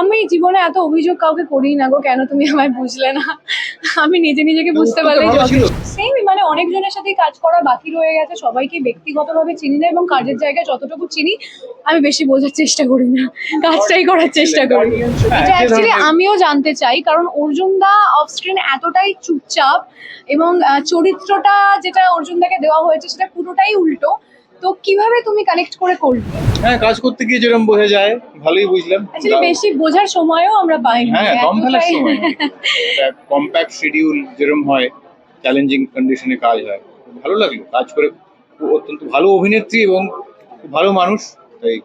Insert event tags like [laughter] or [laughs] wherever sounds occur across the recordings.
আমি জীবনে এত অভিযোগ কাউকে করি না গো কেন তুমি আমায় বুঝলে না? আমি নিজে নিজেকে বুঝতে ছিল। সেম মানে অনেকজনের সাথেই কাজ করা বাকি রয়ে গেছে সবাইকে ব্যক্তিগতভাবে চিনি না এবং কাজের জায়গায় যতটুকু চিনি আমি বেশি বোঝার চেষ্টা করি না। কাজটাই করার চেষ্টা করি। এটা অ্যাকচুয়ালি আমিও জানতে চাই কারণ অর্জুন দা অফ স্ক্রিন এতটাই চুপচাপ এবং চরিত্রটা যেটা অর্জুন দাকে দেওয়া হয়েছে সেটা পুরোটাই উল্টো। তো কীভাবে তুমি কানেক্ট করে করলে? হ্যাঁ কাজ করতে গিয়ে যেরকম বোঝা যায় ভালোই বুঝলাম। আসলে বেশি বোঝার সময়ও আমরা পাই না হ্যাঁ কম ফেলার সময় [laughs] কম্প্যাক্ট শিডিউল যেরকম হয় চ্যালেঞ্জিং কন্ডিশনে কাজ হয়। ভালো লাগল কাজ করে অত্যন্ত ভালো অভিনেত্রী এবং ভালো মানুষ তাই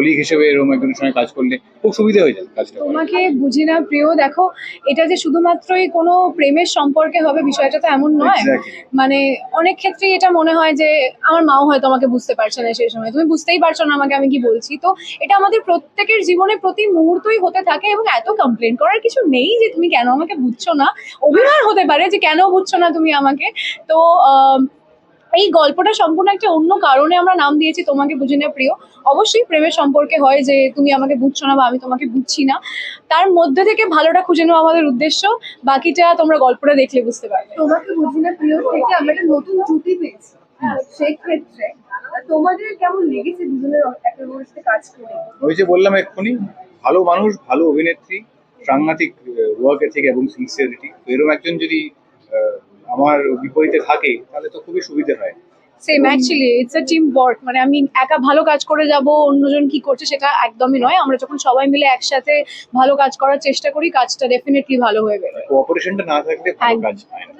কলিগ হিসেবে এরকম একজনের সঙ্গে কাজ করলে খুব সুবিধা হয়ে যায় কাজটা। তোমাকে বুঝি না প্রিয় দেখো এটা যে শুধুমাত্রই কোনো প্রেমের সম্পর্কে হবে বিষয়টা তো এমন নয়। মানে অনেক ক্ষেত্রেই এটা মনে হয় যে আমার মাও হয়তো আমাকে বুঝতে পারছে না সেই সময়। তুমি বুঝতেই পারছ না আমাকে আমি কি বলছি। তো এটা আমাদের প্রত্যেকের জীবনে প্রতি মুহূর্তই হতে থাকে এবং এত কমপ্লেন করার কিছু নেই যে তুমি কেন আমাকে বুঝছ না। অভিমান হতে পারে যে কেন বুঝছ না তুমি আমাকে। তো আম, এই গল্পটা সম্পূর্ণ একটা অন্য কারণে আমরা নাম দিয়েছি তোমাকে বুঝি না প্রিয়। অবশ্যই প্রেমের সম্পর্কে হয় যে তুমি আমাকে বুঝছ না বা আমি তোমাকে বুঝছি না। তার মধ্যে থেকে ভালোটা খুঁজে নেওয়া আমাদের উদ্দেশ্য বাকিটা তোমরা গল্পটা দেখলে বুঝতে পারবে। তোমাকে বুঝি না প্রিয় থেকে আমরা একটা নতুন জুটি পেয়েছি? সেক্ষেত্রে তোমাদের কেমন লেগেছে দুজনের সাথে কাজ করে? ওই যে বললাম এক্ষুনি ভালো মানুষ ভালো অভিনেত্রী সাংঘাতিক ওয়ার্ক থেকে এবং সিনসিয়ারিটি এরকম একজন যদি আহ, আমার বিপরীতে থাকে তাহলে তো খুবই সুবিধা হয়। Same actually it's a teamwork মানে আমি একা ভালো কাজ করে যাব অন্যজন কি করছে সেটা একদমই নয়। আমরা যখন সবাই মিলে একসাথে ভালো কাজ করার চেষ্টা করি কাজটা ডেফিনেটলি ভালো হয়ে বেরোয় কোঅপারেশনটা না থাকলে ভালো কাজ হয় না।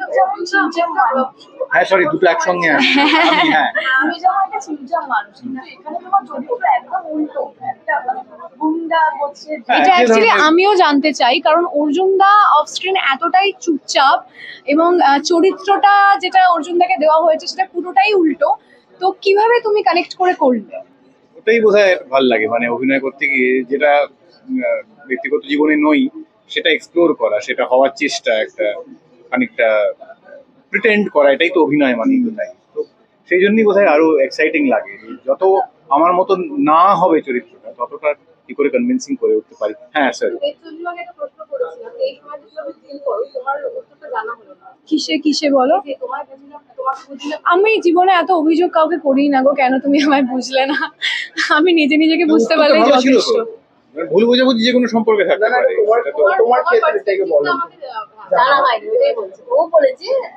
হ্যাঁ সরি দুটো একসঙ্গে [laughs] হ্যাঁ। আমি যেমন একটা চিন্তা মানুষ কিন্তু এখানে তোমার চরিত্র একদম উল্টো। একটা মানে গুন্ডা হচ্ছে এটা অ্যাকচুয়ালি আমিও জানতে চাই কারণ অর্জুন দা অফ স্ক্রিন এতটাই চুপচাপ এবং চরিত্রটা যেটা অর্জুন দাকে দেওয়া হয়েছে সেটা পুরোটাই উল্টো। তো কীভাবে তুমি কানেক্ট করে করলে? ওটাই বোধহয় ভালো লাগে মানে অভিনয় করতে গিয়ে যেটা ব্যক্তিগত জীবনে নই সেটা এক্সপ্লোর করা সেটা হওয়ার চেষ্টা একটা। খানিকটা প্রিটেন্ড করা এটাই তো অভিনয় মানে বোধহয় তো সেই জন্যই বোধহয় আরও এক্সাইটিং লাগে। যত আমার মতো না হবে চরিত্রটা ততটা কি করে কনভিন্সিং করে উঠতে পারি? হ্যাঁ স্যার কিসে কিসে বলো? যে তোমার বুঝি না তোমাকে বুঝি না আমি জীবনে এত অভিযোগ কাউকে করি না গো কেন তুমি আমায় বুঝলে না? আমি নিজে নিজেকে বুঝতে তো। যথেষ্ট। ভুল বোঝাবুঝি যে কোনো সম্পর্কে থাকতে পারে তোমার ক্ষেত্রে বলো।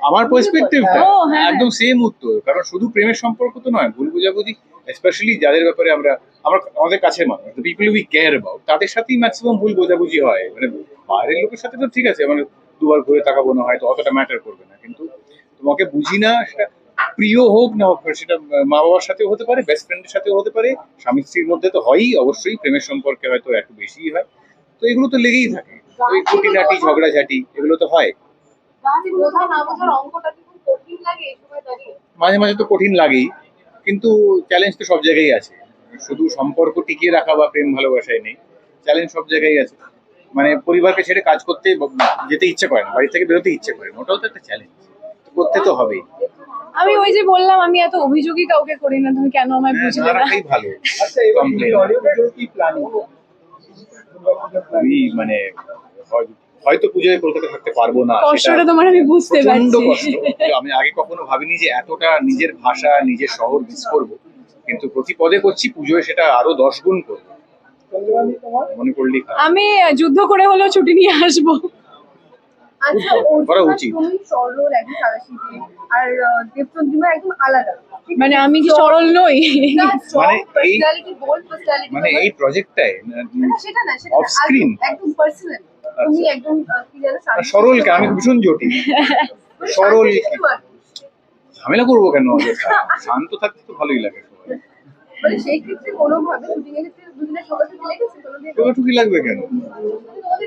আমার পার্সপেক্টিভটা হ্যাঁ, হ্যাঁ। একদম সেম উত্তর কারণ শুধু প্রেমের সম্পর্ক তো নয় ভুল বোঝাবুঝি স্পেশালি যাদের ব্যাপারে আমরা আমরা আমাদের কাছের মানুষ পিপল উই কেয়ার অ্যাবাউট তাদের সাথেই ম্যাক্সিমাম ভুল বোঝাবুঝি হয়। মানে বাইরের লোকের সাথে তো ঠিক আছে মানে দুবার ঘুরে তাকাবো না হয়তো অতটা ম্যাটার করবে না কিন্তু তোমাকে বুঝি না সেটা প্রিয় হোক না হোক সেটা মা বাবার সাথেও হতে পারে বেস্ট ফ্রেন্ডের সাথেও হতে পারে স্বামী স্ত্রীর মধ্যে তো হয়ই অবশ্যই প্রেমের সম্পর্কে হয়তো একটু বেশিই হয়। তো এগুলো তো লেগেই থাকে ওই খুঁটিনাটি ঝগড়াঝাটি এগুলো তো হয়। মাঝে মাঝে তো কঠিন লাগেই কিন্তু চ্যালেঞ্জ তো সব জায়গায় আছে। শুধু সম্পর্ক টিকিয়ে রাখা বা প্রেম ভালোবাসায় নেই চ্যালেঞ্জ সব জায়গায় আছে। মানে পরিবারকে ছেড়ে কাজ করতে যেতে ইচ্ছে করে না বাড়ি থেকে বেরোতে ইচ্ছে করে না ওটাও তো একটা চ্যালেঞ্জ করতে তো হবেই। আমি ওই যে বললাম আমি এত অভিযোগই কাউকে করি না তুমি কেন আমায় হ্যাঁ, বুঝলে না? ভালো। আচ্ছা মানে হয়তো পুজোয় কলকাতা থাকতে পারব না কষ্টটা তোমার আমি বুঝতে পারছি। আমি আগে কখনো ভাবিনি যে এতটা নিজের ভাষা নিজের শহর মিস করব। কিন্তু প্রতি পদে করছি পুজোয় সেটা আরও দশ গুণ করব। মনে খারাপ। আমি যুদ্ধ করে হলেও ছুটি নিয়ে আসব। করা উচিত। তুমি সরল একদম সাদাসিধে আর দেবচন্দ্রিমা একদম আলাদা। মানে আমি কি সরল নই? মানে এই- মানে এই প্রজেক্টটায় সেটা না সেটা off না, screen? একদম- পার্সোনাল তুমি আচ্ছা। একদম আহ, কি জানো শান্ত- সরল কে আমি ভীষণ জটিল সরল ঝামেলা করব কেন? শান্ত থাকতে তো ভালোই লাগে সবাই।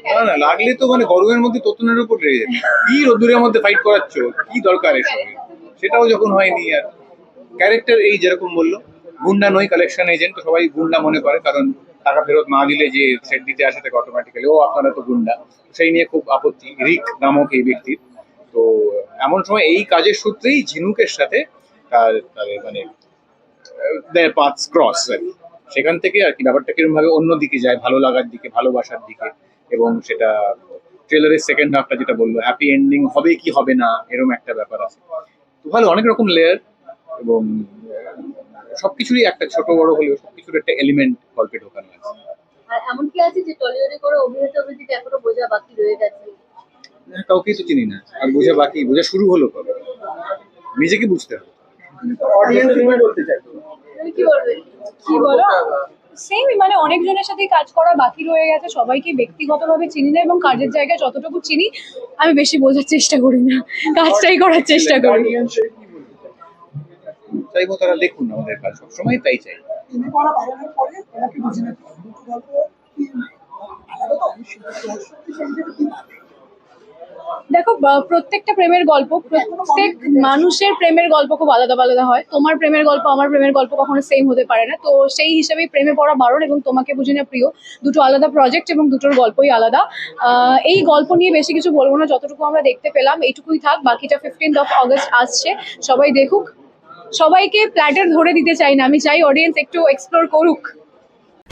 মানে লাগলে তো মানে গরমের মধ্যে উপর যেত কি রোদ্দুরের মধ্যে ফাইট করাচ্ছ? কি দরকার সেটাও যখন হয়নি আর। ক্যারেক্টার এই যেরকম বলল, গুন্ডা নই কালেকশন এজেন্ট তো সবাই গুন্ডা মনে করে, কারণ টাকা ফেরত না দিলে যে সেট দিতে আসে তাকে অটোমেটিক্যালি ও আপনারা তো গুন্ডা। সেই নিয়ে খুব আপত্তি। রিক নামক এই ব্যক্তির। তো এমন সময় এই কাজের সূত্রেই ঝিনুকের সাথে তার মানে দেয়ার পাথস ক্রস আর সেখান থেকে আর কি ব্যাপারটা কীরকম ভাবে অন্য দিকে যায় ভালো লাগার দিকে ভালোবাসার দিকে এবং সেটা ট্রেলারের সেকেন্ড হাফটা যেটা বলল হ্যাপি এন্ডিং হবে কি হবে না এরকম একটা ব্যাপার আছে। তো ভালো অনেক রকম লেয়ার এবং সবকিছুরই একটা ছোট বড় হলেও সবকিছুর একটা এলিমেন্ট গল্পে ঢোকানো আছে। আর এমন কি আছে যে টলিউডে করে অভিনেতা অভিনেত্রীকে এখনও বোঝা বাকি রয়ে গেছে? না, কাউকেই তো চিনি না আর বোঝা বাকি বোঝা শুরু হলো কবে? নিজেকে বুঝতে হবে। অডিয়েন্স কি বলতে চাই কি বলবে কি বলো সেমই মানে অনেকজনের সাথে কাজ করা বাকি রয়ে গেছে সবাইকে ব্যক্তিগতভাবে চিনি না এবং কাজের জায়গায় যতটুকু চিনি আমি বেশি বোঝার চেষ্টা করি না কাজটাই করার চেষ্টা করি চাইব তারা দেখুন আমাদের কাজ সবসময় তাই চাই আলাদা তো অবশ্যই দর্শকদের সেই হিসেবে কি ভাবে? দেখো প্রত্যেকটা প্রেমের গল্প, প্রত্যেক মানুষের প্রেমের গল্প খুব আলাদা আলাদা হয়। তোমার প্রেমের গল্প, আমার প্রেমের গল্প কখনো সেম হতে পারে না। তো সেই হিসেবে প্রেমে পড়া বারণ এবং তোমাকে বুঝে না প্রিয় দুটো আলাদা প্রজেক্ট এবং দুটোর গল্পই আলাদা। এই গল্প নিয়ে বেশি কিছু বলব না, যতটুকু আমরা দেখতে পেলাম, এইটুকুই থাক, বাকিটা ফিফটিন্থ অফ অগস্ট আসছে, সবাই দেখুক। সবাইকে প্ল্যাটার ধরে দিতে চাই না, আমি চাই অডিয়েন্স একটু এক্সপ্লোর করুক।